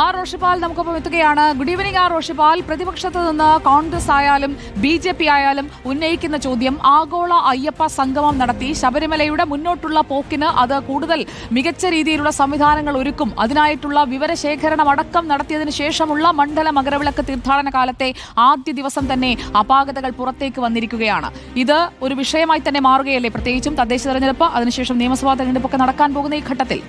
R Roshipal നമുക്കൊപ്പം എത്തുകയാണ്. Good evening R Roshipal പ്രതിപക്ഷത്ത് നിന്ന് കോൺഗ്രസ് ആയാലും ബി ജെ പി ആയാലും ഉന്നയിക്കുന്ന ചോദ്യം ആഗോള അയ്യപ്പ സംഗമം നടത്തി ശബരിമലയുടെ മുന്നോട്ടുള്ള പോക്കിന് അത് കൂടുതൽ മികച്ച രീതിയിലുള്ള സംവിധാനങ്ങൾ ഒരുക്കും. അതിനായിട്ടുള്ള വിവരശേഖരണം അടക്കം നടത്തിയതിന് ശേഷമുള്ള മണ്ഡല മകരവിളക്ക് തീർത്ഥാടന കാലത്തെ ആദ്യ ദിവസം തന്നെ അപാകതകൾ പുറത്തേക്ക് വന്നിരിക്കുകയാണ്. ഇത് ഒരു വിഷയമായി തന്നെ മാറുകയല്ലേ? പ്രത്യേകിച്ചും തദ്ദേശ തെരഞ്ഞെടുപ്പ് അതിനുശേഷം നിയമസഭാ തെരഞ്ഞെടുപ്പൊക്കെ നടക്കാൻ പോകുന്ന ഈ ഘട്ടത്തിൽ.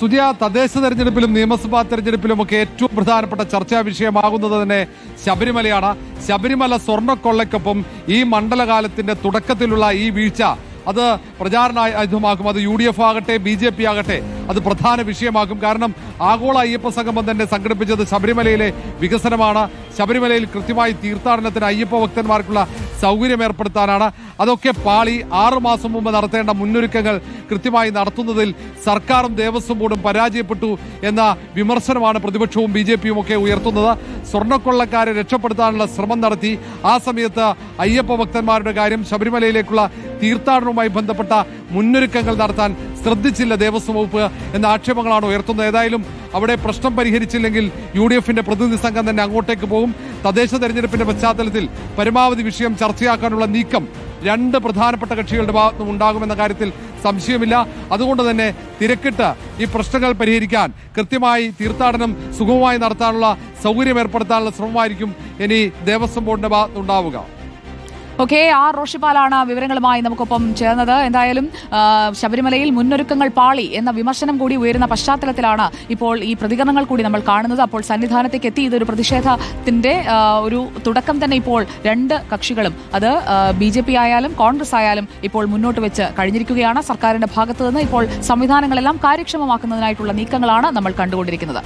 സുജിയ തദ്ദേശ തെരഞ്ഞെടുപ്പിലും നിയമസഭാ തെരഞ്ഞെടുപ്പിലും ഒക്കെ ഏറ്റവും പ്രധാനപ്പെട്ട ചർച്ചാ വിഷയമാകുന്നത് തന്നെ ശബരിമലയാണ്. ശബരിമല സ്വർണക്കൊള്ളയ്ക്കൊപ്പം ഈ മണ്ഡലകാലത്തിന്റെ തുടക്കത്തിലുള്ള ഈ വീഴ്ച അത് പ്രചാരണ ആയുധമാക്കും അത് യു ഡി എഫ് ആകട്ടെ ബി ജെ പി ആകട്ടെ അത് പ്രധാന വിഷയമാക്കും കാരണം ആഗോള അയ്യപ്പ സംഗമം തന്നെ സംഘടിപ്പിച്ചത് ശബരിമലയിലെ വികസനമാണ്. ശബരിമലയിൽ കൃത്യമായി തീർത്ഥാടനത്തിന് അയ്യപ്പ ഭക്തന്മാർക്കുള്ള സൗകര്യം ഏർപ്പെടുത്താനാണ്. അതൊക്കെ പാളി ആറുമാസം മുമ്പ് നടത്തേണ്ട മുന്നൊരുക്കങ്ങൾ കൃത്യമായി നടത്തുന്നതിൽ സർക്കാരും ദേവസ്വം ബോർഡും പരാജയപ്പെട്ടു എന്ന വിമർശനമാണ് പ്രതിപക്ഷവും ബി ജെ പിയും ഒക്കെ ഉയർത്തുന്നത്. സ്വർണക്കൊള്ളക്കാരെ രക്ഷപ്പെടുത്താനുള്ള ശ്രമം നടത്തി. ആ സമയത്ത് അയ്യപ്പ ഭക്തന്മാരുടെ കാര്യം ശബരിമലയിലേക്കുള്ള തീർത്ഥാടനവുമായി ബന്ധപ്പെട്ട മുന്നൊരുക്കങ്ങൾ നടത്താൻ ശ്രദ്ധിച്ചില്ല ദേവസ്വം വകുപ്പ് എന്ന ആക്ഷേപങ്ങളാണ് ഉയർത്തുന്നത്. ഏതായാലും അവിടെ പ്രശ്നം പരിഹരിച്ചില്ലെങ്കിൽ യു ഡി എഫിന്റെ പ്രതിനിധി സംഘം തന്നെ അങ്ങോട്ടേക്ക് പോകും. തദ്ദേശ തെരഞ്ഞെടുപ്പിന്റെ പശ്ചാത്തലത്തിൽ പരമാവധി വിഷയം ചർച്ചയാക്കാനുള്ള നീക്കം രണ്ട് പ്രധാനപ്പെട്ട കക്ഷികളുടെ ഭാഗത്തും ഉണ്ടാകുമെന്ന കാര്യത്തിൽ സംശയമില്ല. അതുകൊണ്ട് തന്നെ തിരക്കിട്ട് ഈ പ്രശ്നങ്ങൾ പരിഹരിക്കാൻ കൃത്യമായി തീർത്ഥാടനം സുഗമമായി നടത്താനുള്ള സൗകര്യം ഏർപ്പെടുത്താനുള്ള ശ്രമമായിരിക്കും ഇനി ദേവസ്വം ബോർഡിന്റെ ഭാഗത്തുനിന്നുണ്ടാവുക ഓക്കെ ആർ റോഷിപാലാണ് വിവരങ്ങളുമായി നമുക്കൊപ്പം ചേർന്നത്. എന്തായാലും ശബരിമലയിൽ മുന്നൊരുക്കങ്ങൾ പാളി എന്ന വിമർശനം കൂടി ഉയരുന്ന പശ്ചാത്തലത്തിലാണ് ഇപ്പോൾ ഈ പ്രതികരണങ്ങൾ കൂടി നമ്മൾ കാണുന്നത്. അപ്പോൾ സന്നിധാനത്തേക്ക് എത്തി. ഇതൊരു പ്രതിഷേധത്തിന്റെ ഒരു തുടക്കം തന്നെ ഇപ്പോൾ രണ്ട് കക്ഷികളും അത് ബി ജെ പി ആയാലും കോൺഗ്രസ് ആയാലും ഇപ്പോൾ മുന്നോട്ട് വെച്ച് കഴിഞ്ഞിരിക്കുകയാണ്. സർക്കാരിന്റെ ഭാഗത്തു നിന്ന് ഇപ്പോൾ സംവിധാനങ്ങളെല്ലാം കാര്യക്ഷമമാക്കുന്നതിനായിട്ടുള്ള നീക്കങ്ങളാണ് നമ്മൾ കണ്ടുകൊണ്ടിരിക്കുന്നത്.